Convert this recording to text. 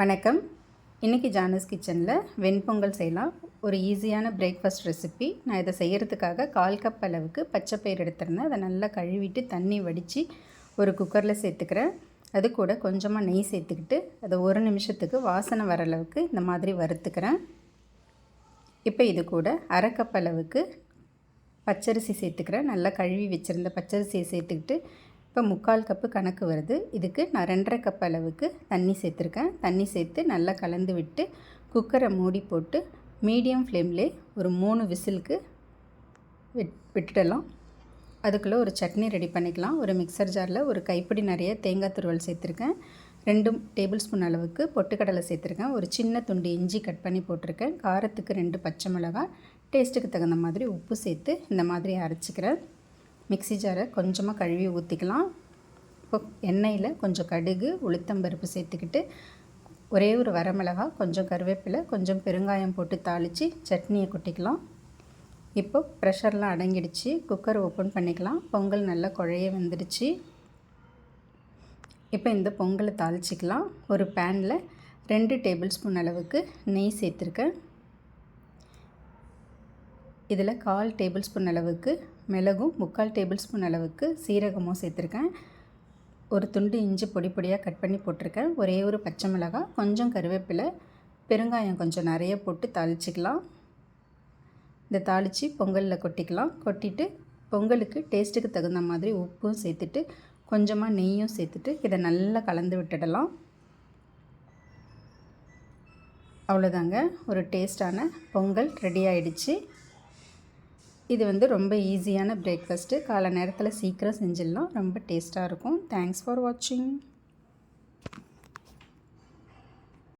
வணக்கம். இன்றைக்கி ஜானஸ் கிச்சனில் வெண்பொங்கல் செய்யலாம். ஒரு ஈஸியான பிரேக்ஃபாஸ்ட் ரெசிபி நான் இதை செய்கிறதுக்காக கால் கப் அளவுக்கு பச்சை பயிர் எடுத்துருந்தேன். அதை நல்லா கழுவிட்டு தண்ணி வடித்து ஒரு குக்கரில் சேர்த்துக்கிறேன். அது கூட கொஞ்சமாக நெய் சேர்த்துக்கிட்டு அதை ஒரு நிமிஷத்துக்கு வாசனை வர அளவுக்கு இந்த மாதிரி வறுத்துக்கிறேன். இப்போ இது கூட அரை கப் அளவுக்கு பச்சரிசி சேர்த்துக்கிறேன். நல்லா கழுவி வச்சுருந்த பச்சரிசியை சேர்த்துக்கிட்டு இப்போ முக்கால் கப்பு கணக்கு வருது. இதுக்கு நான் ரெண்டரை கப் அளவுக்கு தண்ணி சேர்த்துருக்கேன். தண்ணி சேர்த்து நல்லா கலந்து விட்டு குக்கரை மூடி போட்டு மீடியம் ஃப்ளேம்லே ஒரு மூணு விசிலுக்கு விட் விட்டுடலாம். அதுக்குள்ளே ஒரு சட்னி ரெடி பண்ணிக்கலாம். ஒரு மிக்சர் ஜாரில் ஒரு கைப்பிடி நிறைய தேங்காய் துருவல் சேர்த்துருக்கேன். ரெண்டு டேபிள் ஸ்பூன் அளவுக்கு பொட்டுக்கடலை சேர்த்துருக்கேன். ஒரு சின்ன துண்டு இஞ்சி கட் பண்ணி போட்டிருக்கேன். காரத்துக்கு ரெண்டு பச்சை மிளகாய் டேஸ்ட்டுக்கு தகுந்த மாதிரி உப்பு சேர்த்து இந்த மாதிரி அரைச்சிக்கிறேன். மிக்சி ஜாரை கொஞ்சமாக கழுவி ஊற்றிக்கலாம் இப்போ எண்ணெயில் கொஞ்சம் கடுகு உளுத்தம்பருப்பு சேர்த்துக்கிட்டு ஒரே ஒரு வரமிளகா கொஞ்சம் கருவேப்பிலை கொஞ்சம் பெருங்காயம் போட்டு தாளித்து சட்னியை கொட்டிக்கலாம். இப்போ ப்ரெஷர்லாம் அடங்கிடுச்சு. குக்கர் ஓப்பன் பண்ணிக்கலாம். பொங்கல் நல்லா குழைய வந்துடுச்சு. இப்போ இந்த பொங்கலை தாளிச்சிக்கலாம். ஒரு பேனில் ரெண்டு டேபிள் ஸ்பூன் அளவுக்கு நெய் சேர்த்துருக்கேன். இதில் கால் டேபிள் ஸ்பூன் அளவுக்கு மிளகும் முக்கால் டேபிள் ஸ்பூன் அளவுக்கு சீரகமும் சேர்த்துருக்கேன். ஒரு துண்டு இஞ்சி பொடி பொடியாக கட் பண்ணி போட்டிருக்கேன். ஒரே ஒரு பச்சை மிளகாய் கொஞ்சம் கருவேப்பிலை பெருங்காயம் கொஞ்சம் நிறைய போட்டு தாளிச்சிக்கலாம். இந்த தாளித்து பொங்கலில் கொட்டிக்கலாம். கொட்டிட்டு பொங்கலுக்கு டேஸ்ட்டுக்கு தகுந்த மாதிரி உப்பும் சேர்த்துட்டு கொஞ்சமாக நெய்யும் சேர்த்துட்டு இதை நல்லா கலந்து விட்டுடலாம். அவ்வளோதாங்க. ஒரு டேஸ்டான பொங்கல் ரெடி ஆகிடுச்சு இது வந்து ரொம்ப ஈஸியான பிரேக்ஃபாஸ்ட்டு காலை நேரத்தில் சீக்கிரம் செஞ்சிடலாம். ரொம்ப டேஸ்ட்டாக இருக்கும். தேங்க்ஸ் ஃபார் வாட்சிங்